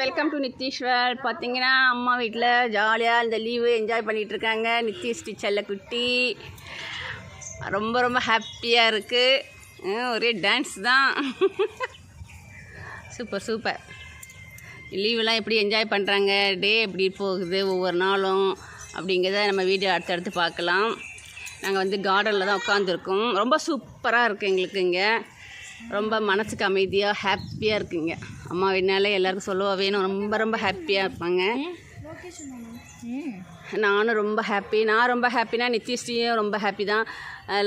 Welcome to Nitheeswar பார்த்தீங்கன்னா அம்மா வீட்டில் ஜாலியாக இந்த லீவு என்ஜாய் பண்ணிகிட்டு இருக்காங்க. நித்தீஷ் செல்ல குட்டி. ரொம்ப ரொம்ப ஹாப்பியாக இருக்குது ஒரே டான்ஸ் தான். சூப்பர் சூப்பர் லீவெல்லாம் எப்படி என்ஜாய் பண்ணுறாங்க டே எப்படி போகுது? ஒவ்வொரு நாளும் அப்படிங்கிறத நம்ம வீடியோ அடுத்தடுத்து பார்க்கலாம். நாங்கள் வந்து கார்டனில் தான் உட்காந்துருக்கோம் ரொம்ப சூப்பராக இருக்குது எங்களுக்கு இங்கே. ரொம்ப மனசுக்கு அமைதியாக ஹாப்பியாக இருக்குங்க அம்மா வீடுனாலே எல்லாருக்கும் சொல்லவா வேணும் ரொம்ப ரொம்ப ஹாப்பியாக இருப்பாங்க. நானும் ரொம்ப ஹாப்பி நான் ரொம்ப ஹாப்பினா நித்யஸ்ரீயும் ரொம்ப ஹாப்பி தான்.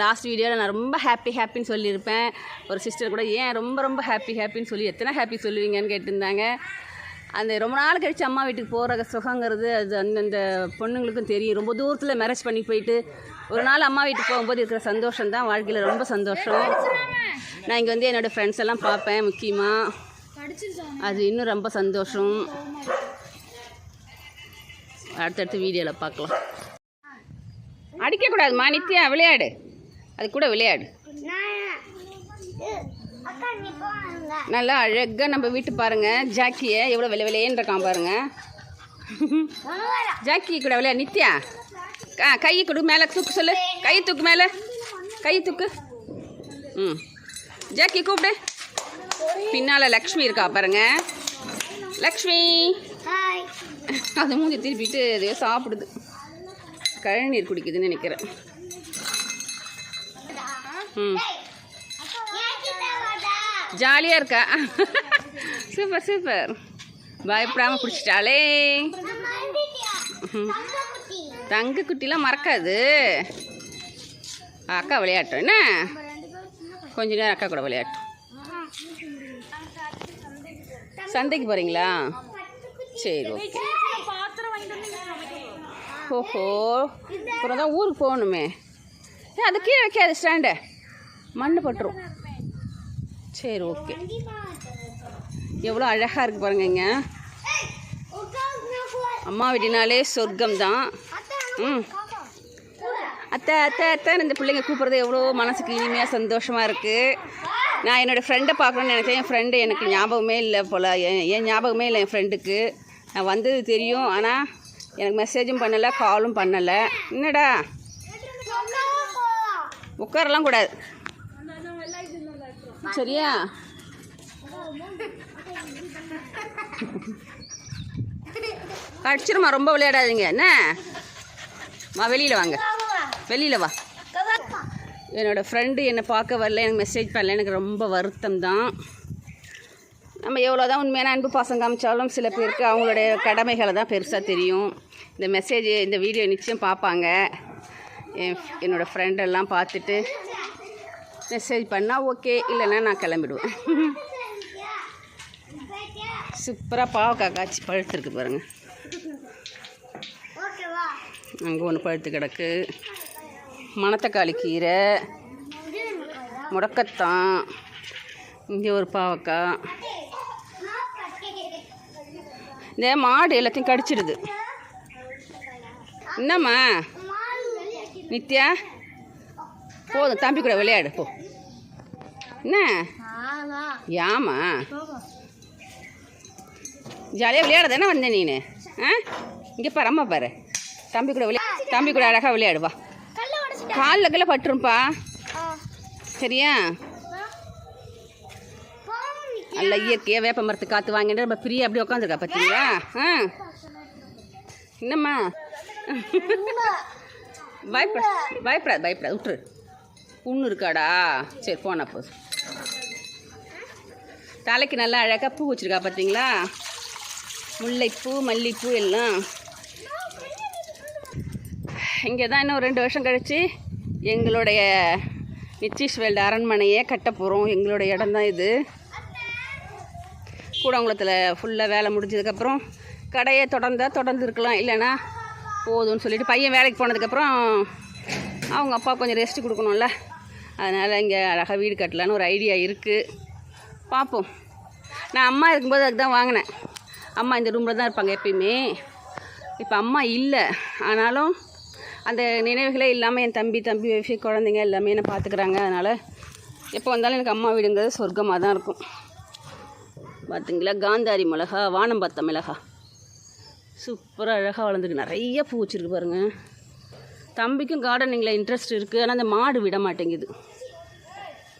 லாஸ்ட் வீடியோவில் நான் ரொம்ப ஹாப்பி ஹாப்பின்னு சொல்லியிருப்பேன். ஒரு சிஸ்டர் கூட ஏன் ரொம்ப ரொம்ப ஹாப்பி ஹாப்பின்னு சொல்லி எத்தனை ஹாப்பி சொல்லுவீங்கன்னு கேட்டிருந்தாங்க. அந்த ரொம்ப நாள் கழிச்சு அம்மா வீட்டுக்கு போகிற சுகங்கிறது அது அந்தந்த பொண்ணுங்களுக்கும் தெரியும். ரொம்ப தூரத்தில் மேரேஜ் பண்ணி போயிட்டு ஒரு நாள் அம்மா வீட்டுக்கு போகும்போது இருக்கிற சந்தோஷம் தான் வாழ்க்கையில் ரொம்ப சந்தோஷம். நான் இங்கே வந்து என்னோடய ஃப்ரெண்ட்ஸ் எல்லாம் பார்ப்பேன் முக்கியமாக அது இன்னும் ரொம்ப சந்தோஷம். அடுத்தடுத்து வீடியோவில் பார்க்கலாம். அடிக்கக்கூடாதுமா நித்யா விளையாடு. அது கூட விளையாடு. நல்லா அழகாக நம்ம வீட்டு பாருங்க ஜாக்கியை எவ்வளோ விலை விலையேன்னு இருக்கான் பாருங்க. ஜாக்கி கூட விளையாடு நித்யா? ஆ கை கொடு மேலே தூக்கு சொல்லு. கை தூக்கு மேலே. கை தூக்கு. ம். ஜாக்கி கூப்பிடு. பின்னால் லக்ஷ்மி இருக்கா பாருங்க. லக்ஷ்மி. அது மூஞ்சி திருப்பிட்டு அதே சாப்பிடுது. கழநீர் குடிக்குதுன்னு நினைக்கிறேன். ம். ஜாலியாக இருக்கா? Super super. பயப்படாமல் பிடிச்சிட்டாளே தங்க குட்டிலாம் மறக்காது. அக்கா விளையாட்டும். என்ன? கொஞ்ச நேரம் அக்கா கூட விளையாட்டும். சந்தைக்கு போகிறீங்களா சரி ஓகே. ஓஹோ அப்புறம் தான் ஊருக்கு போகணுமே. ஏ அது கீழே வைக்காது ஸ்டாண்டு. மண்ணு பட்டுரும். சரி ஓகே. எவ்வளோ அழகாக இருக்கு பாருங்க இங்க. அம்மா வீட்டினாலே சொர்க்கம் தான் ம். அத்தை அத்தை அத்தைன்னு இந்த பிள்ளைங்க கூப்பிட்றது எவ்வளோ மனசுக்கு இனிமையாக சந்தோஷமாக இருக்குது நான் என்னோடய ஃப்ரெண்டை பார்க்கணுன்னு நினைச்சேன். என் ஃப்ரெண்டு எனக்கு ஞாபகமே இல்லை போல். என் என் ஞாபகமே இல்லை என் ஃப்ரெண்டுக்கு நான் வந்தது தெரியும். ஆனால் எனக்கு மெசேஜும் பண்ணலை காலும் பண்ணலை. என்னடா? உட்காரலாம் கூடாது. சரியா? கடிச்சிருமா ரொம்ப விளையாடாதீங்க. என்ன? வா வெளியில் வாங்க. வெளியில் வா. என்னோடய ஃப்ரெண்டு என்னை பார்க்க வரல எனக்கு மெசேஜ் பண்ணல. எனக்கு ரொம்ப வருத்தம் தான் நம்ம எவ்வளோ தான் உண்மையான அன்பு பாசம் காமிச்சாலும் சில பேருக்கு அவங்களுடைய கடமைகளை தான் பெருசாக தெரியும். இந்த மெசேஜ் இந்த வீடியோ நிச்சயம் பார்ப்பாங்க. என் என்னோடய ஃப்ரெண்டெல்லாம் பார்த்துட்டு மெசேஜ் பண்ணால் ஓகே இல்லைன்னா நான் கிளம்பிடுவேன். சூப்பராக பாவக்காய் காய்ச்சி பழுத்துருக்கு பாருங்க. ஓகேவா அங்கே ஒன்று பழுத்து கிடக்கு. மணத்தக்காளி கீரை முடக்கத்தான் இங்கே ஒரு பாவக்காய். இந்த மாடு எல்லாத்தையும் கடிச்சிடுது. என்னம்மா? நித்யா? போதும் தம்பி கூட விளையாடு போ. என்ன? ஏமா ஜாலியாக விளையாட தானே வந்தேன் நீ ஆ? இங்கே பாரு அம்மா பாரு. தம்பி கூட விளையா தம்பி கூட அழகாக விளையாடுவா கல்ல கீழே பட்டுரும்ப்பா சரியா? நல்ல இயற்கையாக வேப்ப மரத்து காற்று வாங்கிட்டு நம்ம ஃப்ரீயாக அப்படியே உட்காந்துருக்கா பார்த்தீங்களா ஆ. என்னம்மா? பயப்பட பயப்படாது பயப்படாது விட்டுரு புண்ணு இருக்காடா. சரி போனா போதும் தலைக்கு நல்லா அழகாக பூ வச்சுருக்கா பார்த்தீங்களா முல்லைப்பூ மல்லிப்பூ எல்லாம். இங்கே தான் இன்னும் ரெண்டு வருஷம் கழித்து எங்களுடைய நிச்சீஸ்வேல்டு அரண்மனையே கட்ட போகிறோம் எங்களுடைய இடம் தான் இது. கூடங்குளத்தில் ஃபுல்லாக வேலை முடிஞ்சதுக்கப்புறம் கடையை தொடர்ந்தால் தொடர்ந்து இருக்கலாம் இல்லைன்னா போதும்னு சொல்லிட்டு பையன் வேலைக்கு போனதுக்கப்புறம் அவங்க அப்பா கொஞ்சம் ரெஸ்ட் கொடுக்கணும்ல. அதனால் இங்கே அழகாக வீடு கட்டலான்னு ஒரு ஐடியா இருக்குது பார்ப்போம் நான் அம்மா இருக்கும்போது அதுக்கு தான் வாங்கினேன். அம்மா இந்த ரூமில் தான் இருப்பாங்க எப்பயுமே. இப்போ அம்மா இல்லை. ஆனாலும் அந்த நினைவுகளே இல்லாமல் என் தம்பி தம்பி வைஃபி குழந்தைங்க எல்லாமே என்னை பார்த்துக்கிறாங்க அதனால் எப்போ வந்தாலும் எனக்கு அம்மா வீடுங்கிறது சொர்க்கமாக தான் இருக்கும். பார்த்தீங்களா காந்தாரி மிளகா வானம் பார்த்த மிளகா. சூப்பராக அழகாக வளர்ந்துருக்கு. நிறைய பூ வச்சுருக்கு பாருங்க. தம்பிக்கும் கார்டனிங்கில் இன்ட்ரெஸ்ட் இருக்குது ஆனால் அந்த மாடு விட மாட்டேங்குது.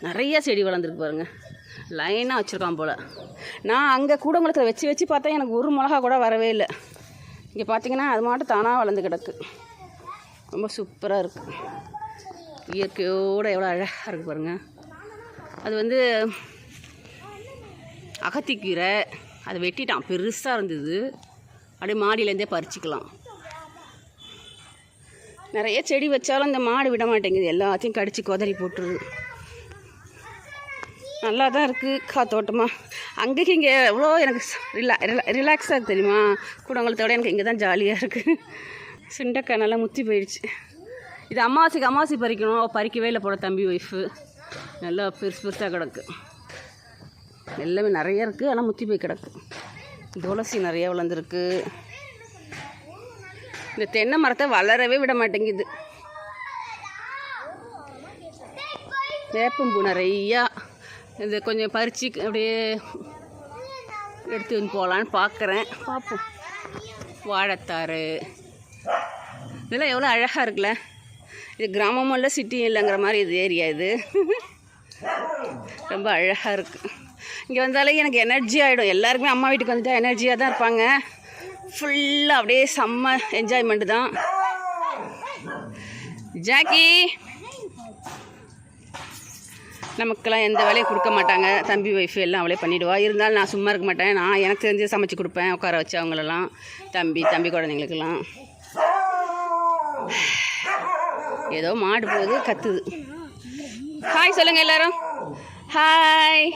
நிறைய செடி வளர்ந்துருக்கு பாருங்கள் லைனாக வச்சுருக்கான் போல். நான் அங்கே கூடங்குளத்தில் வச்சு வச்சு பார்த்தா எனக்கு ஒரு மிளகா கூட வரவே இல்லை. இங்கே பார்த்தீங்கன்னா அது மாட்டும் தானாக வளர்ந்து கிடக்கு. ரொம்ப சூப்பராக இருக்குது இயற்கையோடு எவ்வளோ அழகாக இருக்குது பாருங்கள் அது வந்து அகத்திக்கீரை அதை வெட்டிட்டான். பெருசாக இருந்தது. அப்படியே மாடியிலேருந்தே பறிச்சிக்கலாம். நிறைய செடி வச்சாலும் இந்த மாடு விட மாட்டேங்குது. எல்லாத்தையும் கடித்து கொதறி போட்டுருது. நல்லா தான் இருக்குது காத்தோட்டமாக அங்கேக்கு இங்கே எவ்வளோ எனக்கு ரிலா ரிலாக்ஸாக தெரியுமா? குடங்களத்தோட எனக்கு இங்கே தான் ஜாலியாக இருக்குது சுண்டக்காய் நல்லா முத்தி போயிடுச்சு. இது அமாவாசைக்கு அமாவாசை பறிக்கணும். பறிக்கவே இல்லை போட தம்பி ஒய்ஃபு நல்லா பெருசு பெருசாக கிடக்கு. எல்லாமே நிறைய இருக்குது ஆனால் முத்தி போய் கிடக்கு. துளசி நிறைய வளர்ந்துருக்கு. இந்த தென்னை மரத்தை வளரவே விட மாட்டேங்குது. வேப்பம்பூ நிறையா. இது கொஞ்சம் பறித்து அப்படியே எடுத்து வந்து போகலான்னு பார்க்குறேன். பார்ப்போம். வாழைத்தாறு இதெல்லாம் எவ்வளோ அழகாக இருக்குல்ல? இது கிராமமும் இல்லை சிட்டியும் இல்லைங்கிற மாதிரி இது ஏரியா இது. ரொம்ப அழகாக இருக்குது இங்கே வந்தாலே எனக்கு எனர்ஜி ஆகிடும் எல்லாருக்குமே அம்மா வீட்டுக்கு வந்துட்டால் எனர்ஜியாக தான் இருப்பாங்க. ஃபுல்லாக அப்படியே செம்ம என்ஜாய்மெண்ட்டு தான். ஜாக்கி! நமக்கெல்லாம் எந்த வேலையும் கொடுக்க மாட்டாங்க. தம்பி ஒய்ஃபு எல்லாம் அவளே பண்ணிவிடுவா இருந்தாலும் நான் சும்மா இருக்க மாட்டேன். நான் எனக்கு தெரிஞ்சு சமைச்சு கொடுப்பேன் உட்கார வச்சு அவங்களெல்லாம். தம்பி தம்பி குழந்தைங்களுக்கெல்லாம். ஏதோ மாடு போகுது கத்துது. ஹாய் சொல்லுங்க எல்லாரும். ஹாய்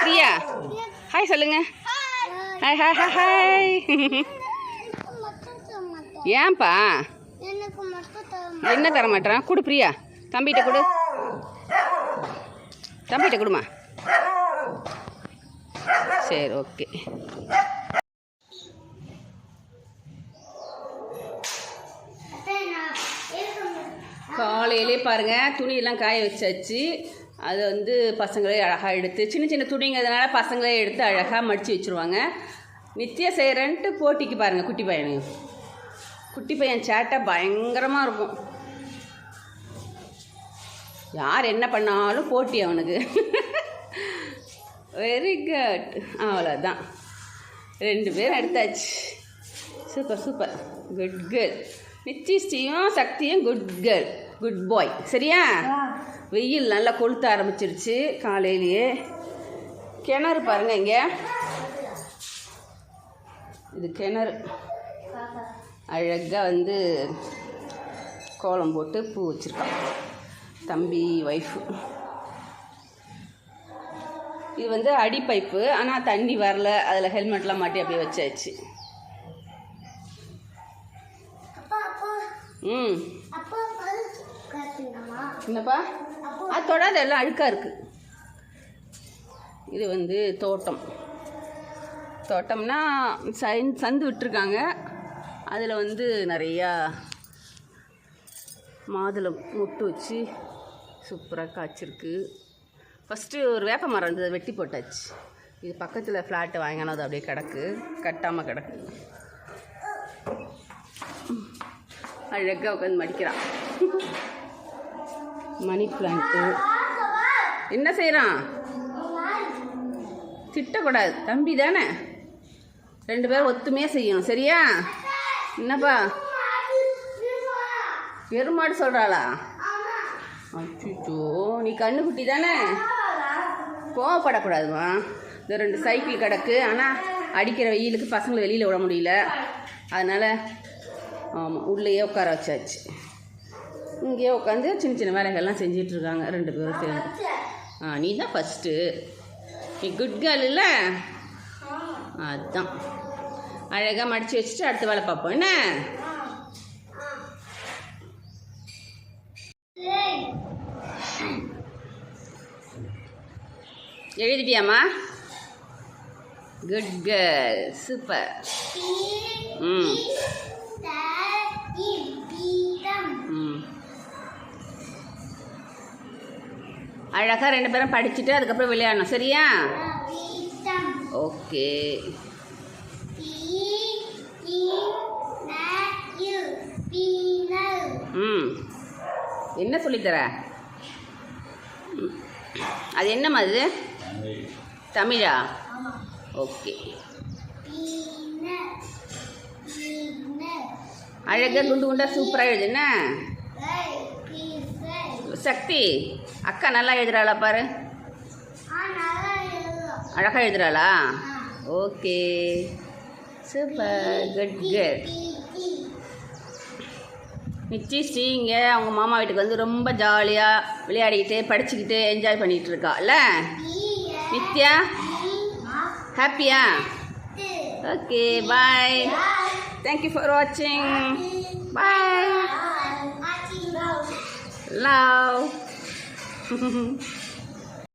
பிரியா. ஹாய் சொல்லுங்க. ஹாய் ஹாய் ஹாய் ஹாய் ஏன்பா? என்ன தர மாட்டேறான் கொடு பிரியா. தம்பிகிட்ட கொடு. தம்பிகிட்ட கொடுமா? சரி ஓகே காலையிலே பாருங்கள் துணியெல்லாம் காய வச்சாச்சு. அது வந்து பசங்களே அழகாக எடுத்து சின்ன சின்ன துணிங்கிறதுனால பசங்களே எடுத்து அழகாக மடித்து வச்சுருவாங்க. நித்திய செய்கிறேன்ட்டு போட்டிக்கு பாருங்கள் குட்டி பையனையும். குட்டி பையன் சேட்டை பயங்கரமாக இருக்கும். யார் என்ன பண்ணாலும் போட்டி அவனுக்கு. வெரி குட் அவ்வளோதான் ரெண்டு பேரும் எடுத்தாச்சு. சூப்பர் சூப்பர் குட் கேர்ள் நிச்சிஷ்டியும் சக்தியும் குட் கேர்ள் குட் பாய் சரியா? வெயில் நல்லா கொளுத்த ஆரம்பிச்சிருச்சு காலையிலேயே. கிணறு பாருங்க இங்கே. இது கிணறு. அழகாக வந்து கோலம் போட்டு பூ வச்சுருக்கான். தம்பி ஒய்ஃபு இது வந்து அடி பைப்பு ஆனால் தண்ணி வரல. அதில் ஹெல்மெட்லாம் மாட்டி அப்படியே வச்சாச்சு. ம். என்னப்பா? அது தொடாத எல்லாம் அழுக்காக இருக்குது இது வந்து தோட்டம். தோட்டம்னா சைன் சந்து விட்டுருக்காங்க. அதில் வந்து நிறையா மாதுளை முட்டு வச்சு சூப்பராக காய்ச்சிருக்கு. ஃபஸ்ட்டு ஒரு வேப்ப மரம் இருந்தது வெட்டி போட்டாச்சு. இது பக்கத்தில் ஃப்ளாட்டு வாங்கினது அது அப்படியே கிடக்கு. கட்டாமல் கிடக்கு. அழகாக உட்காந்து மடிக்கிறான். மணி பிளான்ட்டு என்ன செய்கிறான் திட்டக்கூடாது. தம்பி தானே? ரெண்டு பேரும் ஒத்துமையாக செய்யணும். சரியா? என்னப்பா? பெருமாடு சொல்கிறாளா அச்சுச்சோ நீ கண்ணுக்குட்டி தானே? கோவப்படக்கூடாதுமா. இந்த ரெண்டு சைக்கிள் கிடக்கு. ஆனால் அடிக்கிற வெயிலுக்கு பசங்களை வெளியில் விட முடியல. அதனால் ஆமாம் உள்ளேயே உட்கார வச்சாச்சு. இங்கேயே உட்காந்து சின்ன சின்ன வேலைகள்லாம் செஞ்சிட்டு இருக்காங்க ரெண்டு பேரும் சேர்ந்து. ஆ நீ தான் ஃபஸ்ட்டு நீ குட் கேர்ள் இல்லை? அதுதான் அழகாக மடித்து வச்சுட்டு அடுத்த வேலை பார்ப்போம். என்ன? எழுதிட்டியாம்மா? குட் கேர்ள் சூப்பர் ம். அழகாக ரெண்டு பேரும் படிச்சுட்டு அதுக்கப்புறம் விளையாடணும். சரியா? ஓகே. ம். என்ன சொல்லித்தர? ம். அது என்னம்மா மாதிரி தமிழா? ஓகே. அழகாக குண்டு குண்டா சூப்பராக எழுதுன்னா சக்தி அக்கா நல்லா எழுதுறாளா பாரு. அழகாக எழுதுறாளா? Okay. Super. Good good Nichi Sri இங்கே அவங்க மாமா வீட்டுக்கு வந்து ரொம்ப ஜாலியாக விளையாடிக்கிட்டு படிச்சுக்கிட்டு என்ஜாய் பண்ணிகிட்டு இருக்கால நித்யா? ஹாப்பியா ஓகே பாய் தேங்க்யூ ஃபார் வாட்சிங் பாய் லவ்